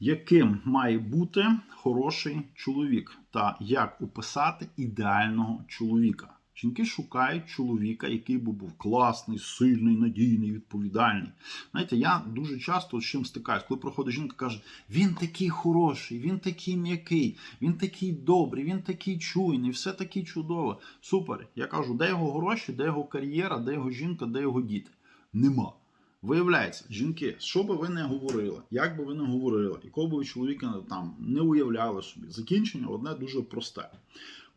Яким має бути хороший чоловік, та як описати ідеального чоловіка? Жінки шукають чоловіка, який би був класний, сильний, надійний, відповідальний. Знаєте, я дуже часто з чим стикаюсь, коли проходить жінка, каже: він такий хороший, він такий м'який, він такий добрий, він такий чуйний, все таке чудове. Супер. Я кажу, де його гроші, де його кар'єра, де його жінка, де його діти? Нема. Виявляється, жінки, що би ви не говорили, як би ви не говорили, якого би ви чоловіка там не уявляли собі, закінчення одне дуже просте.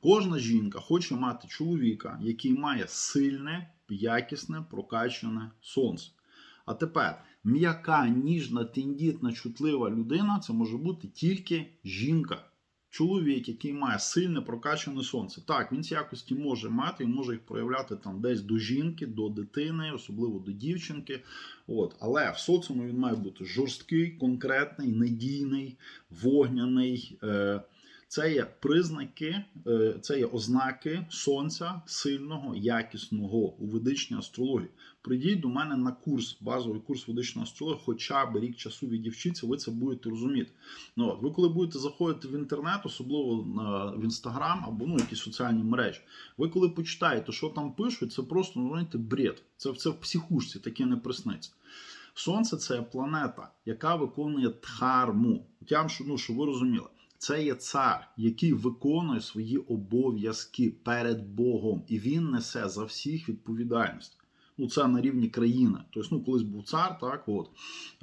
Кожна жінка хоче мати чоловіка, який має сильне, якісне, прокачане сонце. А тепер м'яка, ніжна, тендітна, чутлива людина це може бути тільки жінка. Чоловік, який має сильне прокачане сонце. Так, він ці якості може мати і може їх проявляти там десь до жінки, до дитини, особливо до дівчинки. От. Але в соціумі він має бути жорсткий, конкретний, надійний, вогняний. Е- це є признаки, е, це є ознаки сонця сильного, якісного у ведичній астрології. Прийдіть до мене на курс, базовий курс ведичної астрології, хоча б рік часу відівчіться, ви це будете розуміти. Ну, от, ви коли будете заходити в інтернет, особливо на, в інстаграм або ну, якісь соціальні мережі, ви коли почитаєте, що там пишуть, це просто ну, знаєте, бред. Це, це в психушці таке не присниться. Сонце це планета, яка виконує дхарму. От я вам, ну, щоб ви розуміли. Це є цар, який виконує свої обов'язки перед Богом, і він несе за всіх відповідальність. Ну, це на рівні країни. Тобто, ну, колись був цар, так от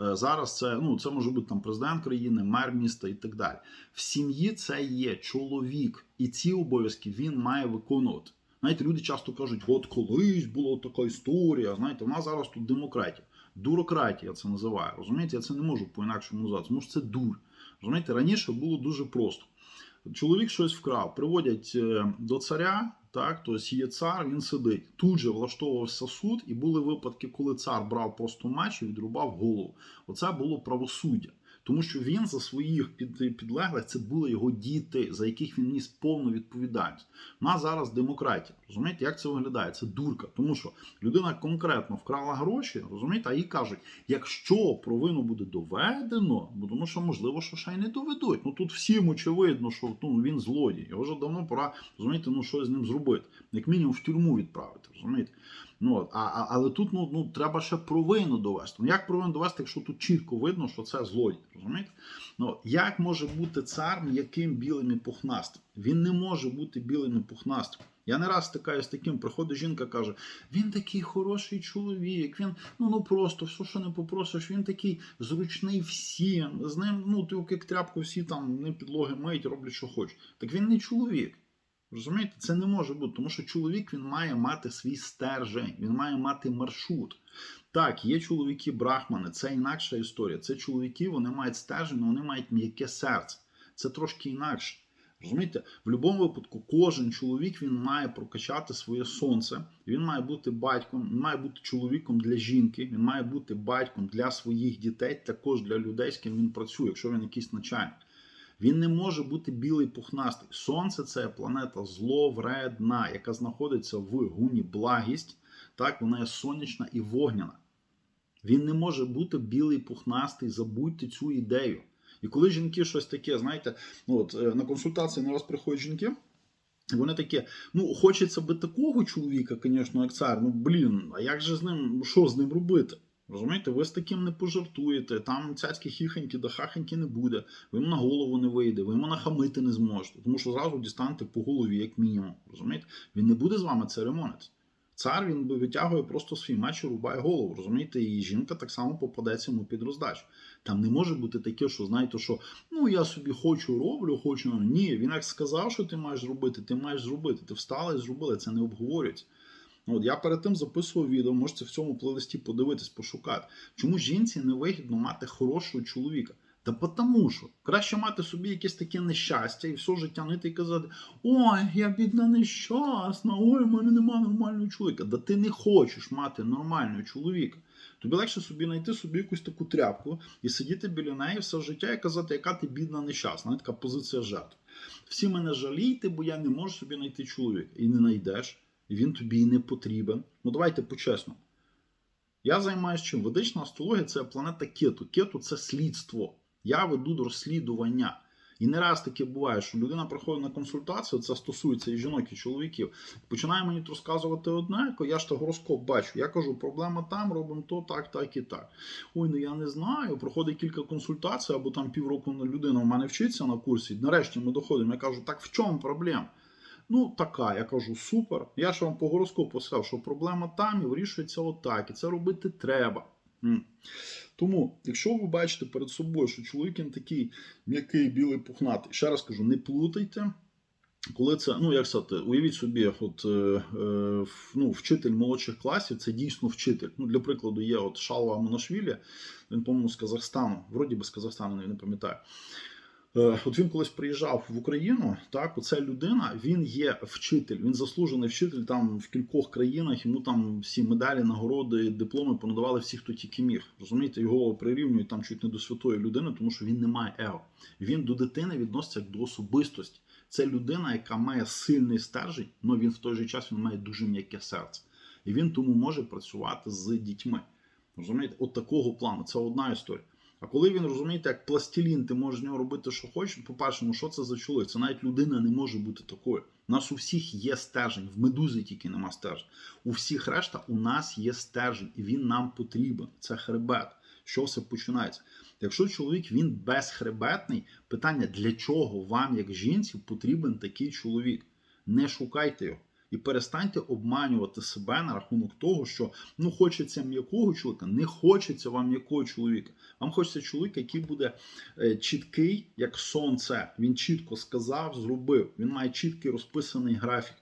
Е, зараз це ну, це може бути там президент країни, мер міста і так далі. В сім'ї це є чоловік, і ці обов'язки він має виконувати. Знаєте, люди часто кажуть, от колись була така історія. Знаєте, в нас зараз тут демократія. Дурократія це називає. Розумієте, я це не можу по-інакшому назвати, тому що це дур. Розумієте, раніше було дуже просто. Чоловік щось вкрав, приводять е, до царя, так, тобто є цар, він сидить. Тут же влаштовувався суд, і були випадки, коли цар брав просто меч і відрубав голову. Оце було правосуддя. Тому що він за своїх під, підлеглих це були його діти, за яких він ніс повну відповідальність. У нас зараз демократія. Розумієте, як це виглядає? Це дурка. Тому що людина конкретно вкрала гроші, розумієте, а їй кажуть, якщо провину буде доведено, бо тому що можливо, що ще й не доведуть. Ну тут всім очевидно, що ну, він злодій. Його вже давно пора розумієте, ну що з ним зробити, як мінімум в тюрму відправити. розумієте. Ну, а, а, Але тут ну, ну, треба ще провину довести. Ну як провину довести, якщо тут чітко видно, що це злодій? розумієте? Ну, Як може бути цар м'яким білим і пухнастим? Він не може бути білим і пухнастим. Я не раз стикаюся з таким, приходить жінка каже: він такий хороший чоловік, він ну ну просто все, що не попросиш, він такий зручний всім. З ним, ну ти як тряпку, всі там не підлоги миють, роблять, що хочуть. Так він не чоловік. Розумієте, це не може бути, тому що чоловік він має мати свій стержень, він має мати маршрут. Так, є чоловіки брахмани, це інакша історія. Це чоловіки, вони мають стержень, вони мають м'яке серце. Це трошки інакше. Розумієте, в будь-якому випадку кожен чоловік він має прокачати своє сонце. Він має бути батьком, він має бути чоловіком для жінки, він має бути батьком для своїх дітей, також для людей, з ким він працює, якщо він якийсь начальник. Він не може бути білий пухнастий. Сонце це планета зловредна, яка знаходиться в гуні благість. Так, вона є сонячна і вогняна. Він не може бути білий пухнастий, забудьте цю ідею. І коли жінки щось таке, знаєте, ну от на консультації не раз приходять жінки. Вони такі, ну, хочеться би такого чоловіка, звісно, як цар. Ну, блін, а як же з ним, що з ним робити? Розумієте, ви з таким не пожартуєте, там цяцькі хіхоньки да хахоньки не буде, ви йому на голову не вийде, ви йому нахамити не зможете, тому що зразу дістанете по голові, як мінімум. Розумієте? Він не буде з вами церемонитися. Цар він би витягує просто свій меч і рубає голову. Розумієте, і жінка так само попадеться йому під роздачу. Там не може бути таке, що знаєте, що ну я собі хочу, роблю, хочу. Ні, він як сказав, що ти маєш зробити, ти маєш зробити. Ти встала і зробила, це не обговорюється. От Я перед тим записував відео, можете в цьому плейлисті подивитись, пошукати. Чому жінці не вигідно мати хорошого чоловіка? Та тому що краще мати собі якесь таке нещастя і все життя нити і казати: Ой, я бідна нещасна, ой, в мене немає нормального чоловіка. Да ти не хочеш мати нормального чоловіка. Тобі легше собі знайти собі якусь таку тряпку і сидіти біля неї все життя і казати, яка ти бідна нещасна. Така позиція жертв. Всі мене жалійте, бо я не можу собі знайти чоловіка. І не знайдеш і він тобі не потрібен. Ну давайте по-чесному. Я займаюся чим? Ведична астрологія це планета кету. Кету це слідство. Я веду розслідування. І не раз таке буває, що людина приходить на консультацію, це стосується і жінок, і чоловіків. Починає мені розказувати одне, я ж та гороскоп бачу. Я кажу, проблема там, робимо то, так, так і так. Ой, ну я не знаю. Проходить кілька консультацій, або там півроку людина в мене вчиться на курсі. Нарешті ми доходимо. Я кажу, так в чому проблема? Ну, така, я кажу, супер. Я ж вам по гороскопу сказав, що проблема там і вирішується отак. І це робити треба. Тому, якщо ви бачите перед собою, що чоловік він такий м'який, білий, пухнатий, ще раз кажу, не плутайте. Коли це, ну як сказати, уявіть собі, от е, е, ну, вчитель молодших класів це дійсно вчитель. Ну, для прикладу, є от Шалва Монашвілі, він, по-моєму, з Казахстану, вроді би з Казахстану, не пам'ятаю. Е, От він колись приїжджав в Україну. Так, оця людина, він є вчитель, він заслужений вчитель там в кількох країнах. Йому там всі медалі, нагороди, дипломи понадавали всі, хто тільки міг. Розумієте, його прирівнюють там чуть не до святої людини, тому що він не має его. Він до дитини відноситься як до особистості. Це людина, яка має сильний стержень, але він в той же час він має дуже м'яке серце. І він тому може працювати з дітьми. Розумієте, от такого плану. Це одна історія. А коли він розумієте, як пластилін, ти можеш з нього робити, що хочеш. По-перше, ну що це за чоловік? Це навіть людина не може бути такою. У нас у всіх є стержень, в медузи тільки нема стержень. У всіх решта у нас є стержень, і він нам потрібен. Це хребет. Що все починається? Якщо чоловік він безхребетний, питання для чого вам, як жінці, потрібен такий чоловік? Не шукайте його. І перестаньте обманювати себе на рахунок того, що ну хочеться м'якого чоловіка, не хочеться вам м'якого чоловіка. Вам хочеться чоловіка, який буде е, чіткий, як сонце. Він чітко сказав, зробив. Він має чіткий розписаний графік.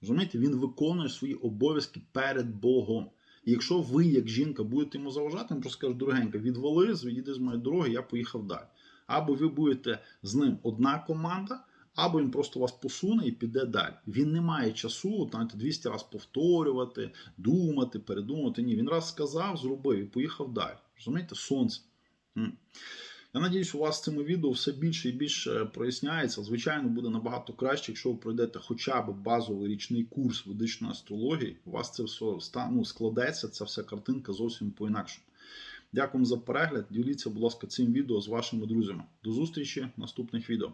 Розумієте, він виконує свої обов'язки перед Богом. І якщо ви, як жінка, будете йому заважати, він просто скаже, дорогенька, відвали, звідійди з моєї дороги, я поїхав далі. Або ви будете з ним одна команда, або він просто вас посуне і піде далі. Він не має часу знаєте, 200 разів повторювати, думати, передумати. Ні, він раз сказав, зробив і поїхав далі. Розумієте, сонце. Я надіюсь, у вас з цими відео все більше і більше проясняється. Звичайно, буде набагато краще, якщо ви пройдете хоча б базовий річний курс ведичної астрології. У вас це все ну, складеться, ця вся картинка зовсім по-інакшому. Дякую за перегляд. Діліться, будь ласка, цим відео з вашими друзями. До зустрічі в наступних відео.